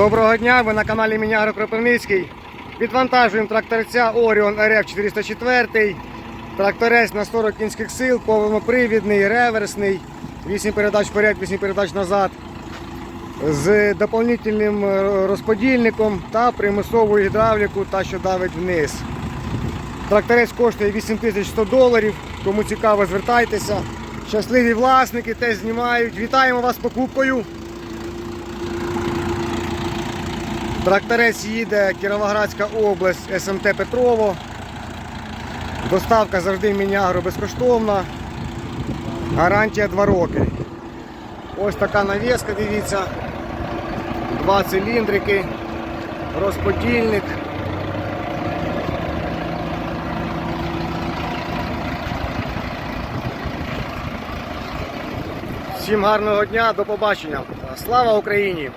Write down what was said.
Доброго дня, ви на каналі Мінягро Кропивницький. Підвантажуємо тракторця Orion RF 404. Тракторець на 40 кінських сил, повнопривідний, реверсний, 8 передач вперед, 8 передач назад. З доповнительним розподільником та примусовою гідравліку, та що давить вниз. Тракторець коштує 8100 доларів. Кому цікаво, звертайтеся. Щасливі власники теж знімають. Вітаємо вас з покупкою. Тракторець їде Кіровоградська область, СМТ Петрово. Доставка завжди в Мінягро безкоштовна. Гарантія 2 роки. Ось така навіска, дивіться. Два циліндрики, розподільник. Всім гарного дня, до побачення. Слава Україні!